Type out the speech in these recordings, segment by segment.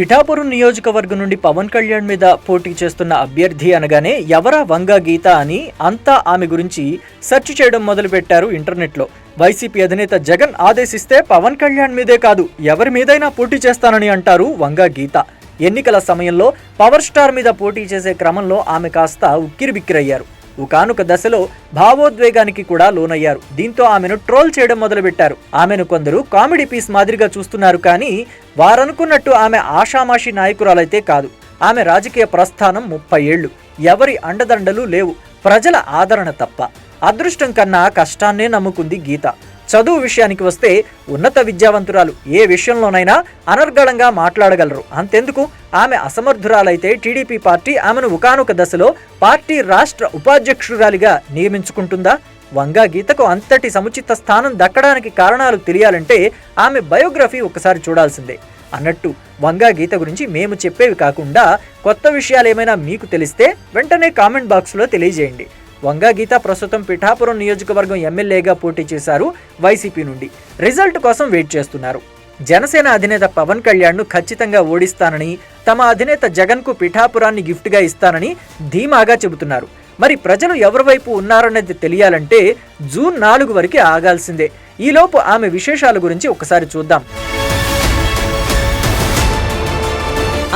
పిఠాపురం నియోజకవర్గం నుండి పవన్ కళ్యాణ్ మీద పోటీ చేస్తున్న అభ్యర్థి అనగానే ఎవరా వంగా గీత అని అంతా ఆమె గురించి సెర్చ్ చేయడం మొదలుపెట్టారు ఇంటర్నెట్లో. వైసీపీ అధినేత జగన్ ఆదేశిస్తే పవన్ కళ్యాణ్ మీదే కాదు ఎవరి మీదైనా పోటీ చేస్తానని అంటారు వంగా గీత. ఎన్నికల సమయంలో పవర్ స్టార్ మీద పోటీ చేసే క్రమంలో ఆమె కాస్త ఉక్కిరిబిక్కిరయ్యారు. ఒకనొక దశలో భావోద్వేగానికి కూడా లోనయ్యారు. దీంతో ఆమెను ట్రోల్ చేయడం మొదలుపెట్టారు. ఆమెను కొందరు కామెడీ పీస్ మాదిరిగా చూస్తున్నారు కానీ వారనుకున్నట్టు ఆమె ఆషామాషి నాయకురాలైతే కాదు. ఆమె రాజకీయ ప్రస్థానం ముప్పై ఏళ్ళు ఎవరి అండదండలు లేవు. ప్రజల ఆదరణ తప్ప. అదృష్టం కన్నా కష్టాన్నే నమ్ముకుంది గీత. చదువు విషయానికి వస్తే ఉన్నత విద్యావంతురాలు. ఏ విషయంలోనైనా అనర్గళంగా మాట్లాడగలరు. అంతెందుకు? ఆమె అసమర్థురాలైతే టీడీపీ పార్టీ ఆమెను ఒకానొక దశలో పార్టీ రాష్ట్ర ఉపాధ్యక్షురాలిగా నియమించుకుంటుందా? వంగా గీతకు అంతటి సముచిత స్థానం దక్కడానికి కారణాలు తెలియాలంటే ఆమె బయోగ్రఫీ ఒకసారి చూడాల్సిందే. అన్నట్టు వంగా గీత గురించి మేము చెప్పేవి కాకుండా కొత్త విషయాలు ఏమైనా మీకు తెలిస్తే వెంటనే కామెంట్ బాక్స్లో తెలియజేయండి. వంగా గీత ప్రస్తుతం పిఠాపురం నియోజకవర్గం ఎమ్మెల్యేగా పోటీ చేశారు వైసీపీ నుండి. రిజల్ట్ కోసం వెయిట్ చేస్తున్నారు. జనసేన అధినేత పవన్ కళ్యాణ్ను ఖచ్చితంగా ఓడిస్తానని తమ అధినేత జగన్కు పిఠాపురాన్ని గిఫ్ట్గా ఇస్తానని ధీమాగా చెబుతున్నారు. మరి ప్రజలు ఎవరి వైపు తెలియాలంటే జూన్ నాలుగు వరకు ఆగాల్సిందే. ఈలోపు ఆమె విశేషాల గురించి ఒకసారి చూద్దాం.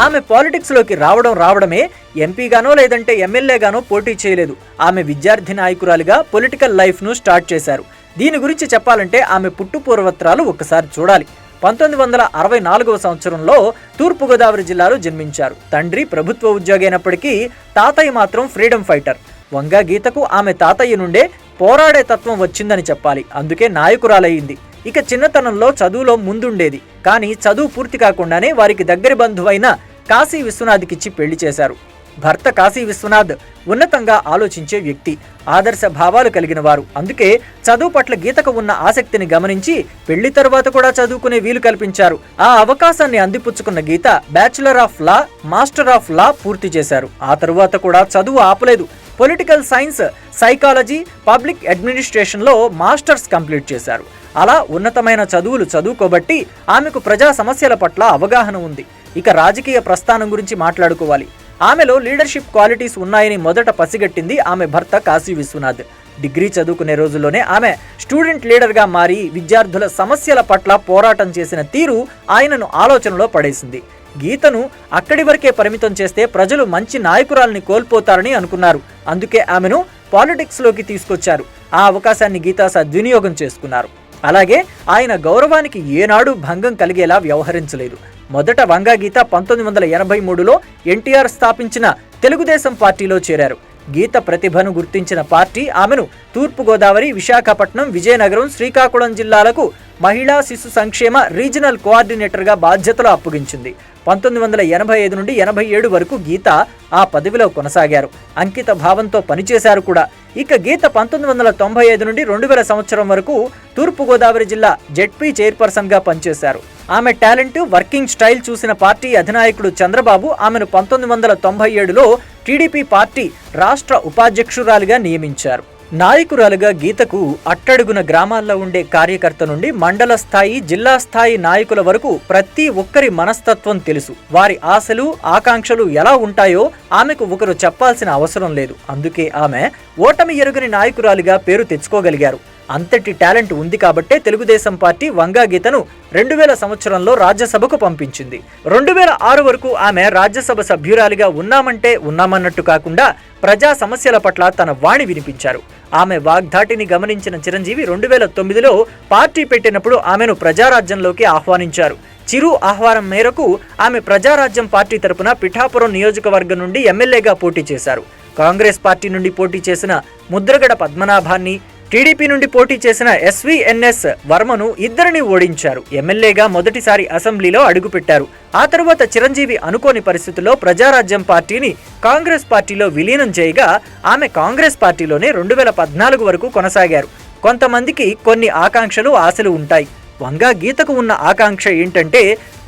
ఆమె పాలిటిక్స్లోకి రావడం రావడమే ఎంపీగానో లేదంటే ఎమ్మెల్యేగానో పోటీ చేయలేదు. ఆమె విద్యార్థి నాయకురాలిగా పొలిటికల్ లైఫ్ను స్టార్ట్ చేశారు. దీని గురించి చెప్పాలంటే ఆమె పుట్టు పూర్వత్రాలు ఒక్కసారి చూడాలి. పంతొమ్మిది వందల అరవై నాలుగవ సంవత్సరంలో తూర్పుగోదావరి జిల్లాలో జన్మించారు. తండ్రి ప్రభుత్వ ఉద్యోగి అయినప్పటికీ తాతయ్య మాత్రం ఫ్రీడమ్ ఫైటర్. వంగా గీతకు ఆమె తాతయ్య నుండే పోరాడే తత్వం వచ్చిందని చెప్పాలి. అందుకే నాయకురాలయ్యింది. ఇక చిన్నతనంలో చదువులో ముందుండేది. కానీ చదువు పూర్తి కాకుండానే వారికి దగ్గరి బంధువైన కాశీ విశ్వనాథ్కిచ్చి పెళ్ళి చేశారు. భర్త కాశీ విశ్వనాథ్ ఉన్నతంగా ఆలోచించే వ్యక్తి ఆదర్శ భావాలు కలిగిన వారు. అందుకే చదువు పట్ల గీతకు ఉన్న ఆసక్తిని గమనించి పెళ్ళి తర్వాత కూడా చదువుకునే వీలు కల్పించారు. ఆ అవకాశాన్ని అందిపుచ్చుకున్న Geetha bachelor of law master of law పూర్తి చేశారు. ఆ తరువాత కూడా చదువు ఆపలేదు. పొలిటికల్ సైన్స్ సైకాలజీ పబ్లిక్ అడ్మినిస్ట్రేషన్లో మాస్టర్స్ కంప్లీట్ చేశారు. అలా ఉన్నతమైన చదువులు చదువుకోబట్టి ఆమెకు ప్రజా సమస్యల పట్ల అవగాహన ఉంది. ఇక రాజకీయ ప్రస్థానం గురించి మాట్లాడుకోవాలి. ఆమెలో లీడర్షిప్ క్వాలిటీస్ ఉన్నాయని మొదట పసిగట్టింది ఆమె భర్త కాశీ విశ్వనాథ్. డిగ్రీ చదువుకునే రోజుల్లోనే ఆమె స్టూడెంట్ లీడర్గా మారి విద్యార్థుల సమస్యల పట్ల పోరాటం చేసిన తీరు ఆయనను ఆలోచనలో పడేసింది. గీతను అక్కడి వరకే పరిమితం చేస్తే ప్రజలు మంచి నాయకురాల్ని కోల్పోతారని అనుకున్నారు. అందుకే ఆమెను పాలిటిక్స్లోకి తీసుకొచ్చారు. ఆ అవకాశాన్ని గీతా సద్వినియోగం చేసుకున్నారు. అలాగే ఆయన గౌరవానికి ఏనాడు భంగం కలిగేలా వ్యవహరించలేదు. మొదట వంగాగీత పంతొమ్మిది వందల ఎనభై మూడులో ఎన్టీఆర్ స్థాపించిన తెలుగుదేశం పార్టీలో చేరారు. గీత ప్రతిభను గుర్తించిన పార్టీ ఆమెను తూర్పుగోదావరి విశాఖపట్నం విజయనగరం శ్రీకాకుళం జిల్లాలకు మహిళా శిశు సంక్షేమ రీజనల్ కోఆర్డినేటర్గా బాధ్యతలు అప్పగించింది. పంతొమ్మిది వందల ఎనభై ఐదు నుండి ఎనభై ఏడు వరకు గీత ఆ పదవిలో కొనసాగారు. అంకిత భావంతో పనిచేశారు కూడా. ఇక గీత పంతొమ్మిది వందల తొంభై ఐదు నుండి రెండు వేల సంవత్సరం వరకు తూర్పుగోదావరి జిల్లా జెడ్పీ చైర్పర్సన్గా పనిచేశారు. ఆమె టాలెంట్ వర్కింగ్ స్టైల్ చూసిన పార్టీ అధినాయకుడు చంద్రబాబు ఆమెను పంతొమ్మిది వందల తొంభై ఏడులో టీడీపీ పార్టీ రాష్ట్ర ఉపాధ్యక్షురాలిగా నియమించారు. నాయకురాలుగా గీతకు అట్టడుగున గ్రామాల్లో ఉండే కార్యకర్త నుండి మండల స్థాయి జిల్లా స్థాయి నాయకుల వరకు ప్రతి ఒక్కరి మనస్తత్వం తెలుసు. వారి ఆశలు ఆకాంక్షలు ఎలా ఉంటాయో ఆమెకు ఒకరు చెప్పాల్సిన అవసరం లేదు. అందుకే ఆమె ఓటమి ఎరుగని నాయకురాలిగా పేరు తెచ్చుకోగలిగారు. అంతటి టాలెంట్ ఉంది కాబట్టే తెలుగుదేశం పార్టీ వంగా గీతను రెండు వేల సంవత్సరంలో రాజ్యసభకు పంపించింది. రెండు వేల ఆరు వరకు ఆమె రాజ్యసభ సభ్యురాలిగా ఉన్నామంటే ఉన్నామన్నట్టు కాకుండా ప్రజా సమస్యల పట్ల తన వాణి వినిపించారు. ఆమె వాగ్ధాటిని గమనించిన చిరంజీవి రెండు వేల తొమ్మిదిలో పార్టీ పెట్టినప్పుడు ఆమెను ప్రజారాజ్యంలోకి ఆహ్వానించారు. చిరు ఆహ్వానం మేరకు ఆమె ప్రజారాజ్యం పార్టీ తరపున పిఠాపురం నియోజకవర్గం నుండి ఎమ్మెల్యేగా పోటీ చేశారు. కాంగ్రెస్ పార్టీ నుండి పోటీ చేసిన ముద్రగడ పద్మనాభాన్ని టీడీపీ నుండి పోటీ చేసిన ఎస్వీఎన్ఎస్ వర్మను ఇద్దరిని ఓడించారు. ఎమ్మెల్యేగా మొదటిసారి అసెంబ్లీలో అడుగుపెట్టారు. ఆ తరువాత చిరంజీవి అనుకోని పరిస్థితుల్లో ప్రజారాజ్యం పార్టీని కాంగ్రెస్ పార్టీలో విలీనం చేయగా ఆమె కాంగ్రెస్ పార్టీలోనే రెండు వేల పద్నాలుగు వరకు కొనసాగారు. కొంతమందికి కొన్ని ఆకాంక్షలు ఆశలు ఉంటాయి. వంగా గీతకు ఉన్న ఆకాంక్ష ఏంటంటే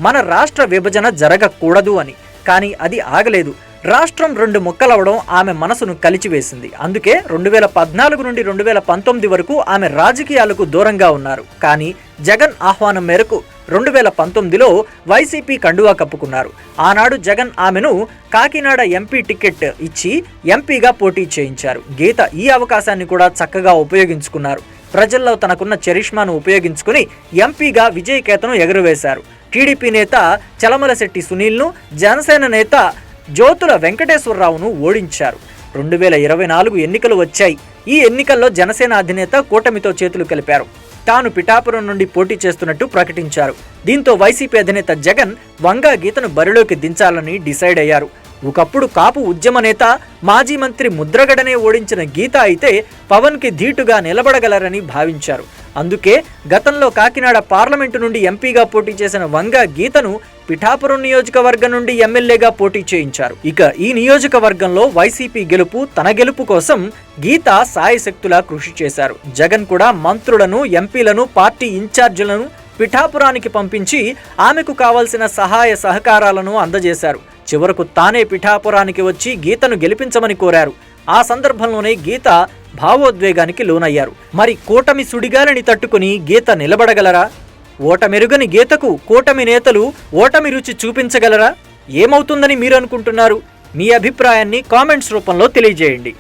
మన రాష్ట్ర విభజన జరగకూడదు అని. కానీ అది ఆగలేదు. రాష్ట్రం రెండు ముక్కలవడం ఆమె మనసును కలిచివేసింది. అందుకే రెండు వేల పద్నాలుగు నుండి రెండు వేల పంతొమ్మిది వరకు ఆమె రాజకీయాలకు దూరంగా ఉన్నారు. కానీ జగన్ ఆహ్వానం మేరకు రెండు వేల పంతొమ్మిదిలో వైసీపీ కండువా కప్పుకున్నారు. ఆనాడు జగన్ ఆమెను కాకినాడ ఎంపీ టికెట్ ఇచ్చి ఎంపీగా పోటీ చేయించారు. గీత ఈ అవకాశాన్ని కూడా చక్కగా ఉపయోగించుకున్నారు. ప్రజల్లో తనకున్న చరిష్మాను ఉపయోగించుకుని ఎంపీగా విజయకేతను ఎగురవేశారు. టీడీపీ నేత చలమలశెట్టి సునీల్ను జనసేన నేత జ్యోతుల వెంకటేశ్వరరావును ఓడించారు. రెండు వేల ఇరవై నాలుగు ఎన్నికలు వచ్చాయి. ఈ ఎన్నికల్లో జనసేన అధినేత కూటమితో చేతులు కలిపారు. తాను పిఠాపురం నుండి పోటీ చేస్తున్నట్టు ప్రకటించారు. దీంతో వైసీపీ అధినేత జగన్ వంగా గీతను బరిలోకి దించాలని డిసైడ్ అయ్యారు. ఒకప్పుడు కాపు ఉద్యమ నేత మాజీ మంత్రి ముద్రగడనే ఓడించిన గీత అయితే పవన్కి ధీటుగా నిలబడగలరని భావించారు. అందుకే గతంలో కాకినాడ పార్లమెంటు నుండి ఎంపీగా పోటీ చేసిన వంగ గీతను పిఠాపురం నియోజకవర్గం నుండి ఎమ్మెల్యేగా పోటీ చేయించారు. ఇక ఈ నియోజకవర్గంలో వైసీపీ గెలుపు తన గెలుపు కోసం గీత సాయశక్తులా కృషి చేశారు. జగన్ కూడా మంత్రులను ఎంపీలను పార్టీ ఇన్ఛార్జీలను పిఠాపురానికి పంపించి ఆమెకు కావలసిన సహాయ సహకారాలను అందజేశారు. చివరకు తానే పిఠాపురానికి వచ్చి గీతను గెలిపించమని కోరారు. ఆ సందర్భంలోనే గీత భావోద్వేగానికి లోనయ్యారు. మరి కూటమి సుడిగాలిని తట్టుకుని గీత నిలబడగలరా? ఓటమెరుగని గీతకు కూటమి నేతలు ఓటమి రుచి చూపించగలరా? ఏమవుతుందని మీరు అనుకుంటున్నారు? మీ అభిప్రాయాన్ని కామెంట్స్ రూపంలో తెలియజేయండి.